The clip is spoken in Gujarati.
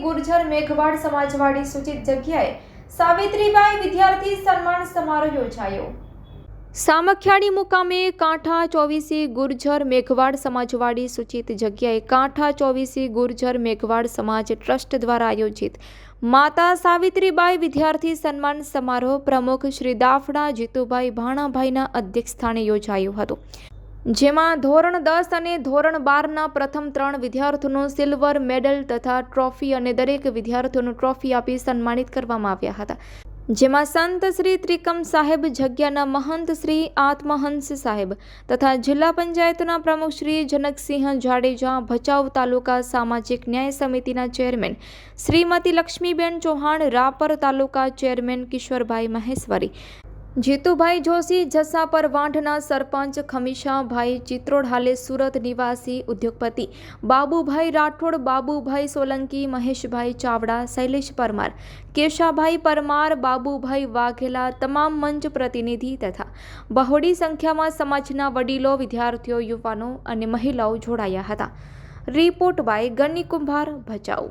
ગુર્જર મેઘવાડ સમાજવાડી સૂચિત જગ્યાએ સાવિત્રીબાઈ વિદ્યાર્થી સન્માન સમારોહ યોજાયો. સામખિયાળી મુકામે કાંઠા ચોવીસી ગુર્જર મેઘવાડ સમાજવાડી સૂચિત જગ્યાએ કાંઠા ચોવીસી ગુર્જર મેઘવાડ સમાજ ટ્રસ્ટ દ્વારા આયોજિત માતા સાવિત્રીબાઈ વિદ્યાર્થી સન્માન સમારોહ પ્રમુખ શ્રી દાફડા જીતુભાઈ ભાણાભાઈના અધ્યક્ષસ્થાને યોજાયો હતો. જેમાં ધોરણ દસ અને ધોરણ બારના પ્રથમ ત્રણ વિદ્યાર્થીઓનું સિલ્વર મેડલ તથા ટ્રોફી અને દરેક વિદ્યાર્થીઓનું ટ્રોફી આપી સન્માનિત કરવામાં આવ્યા હતા. જેમાં સંત શ્રી ત્રિકમ સાહેબ, જગ્યાના મહંત શ્રી આત્મહંસ સાહેબ તથા જિલ્લા પંચાયતના પ્રમુખ શ્રી જનકસિંહ જાડેજા, ભચાઉ તાલુકા સામાજિક ન્યાય સમિતિના ચેરમેન શ્રીમતી લક્ષ્મીબેન ચૌહાણ, રાપર તાલુકા ચેરમેન કિશોરભાઈ મહેશ્વરી જીતુભાઈ જોશી, જસાપર વાંઢના સરપંચ ખમીશાભાઈ ચિત્રોડ હાલે સુરત નિવાસી ઉદ્યોગપતિ. બાબુભાઈ રાઠોડ, બાબુભાઈ સોલંકી, મહેશભાઈ ચાવડા, શૈલેષ પરમાર, કેશાભાઈ પરમાર, બાબુભાઈ વાઘેલા તમામ મંચ પ્રતિનિધિ તથા બહોળી સંખ્યામાં સમાજના વડીલો, વિદ્યાર્થીઓ, યુવાનો અને મહિલાઓ જોડાયા હતા. રિપોર્ટ બાય ગની કુંભાર, ભચાઉ.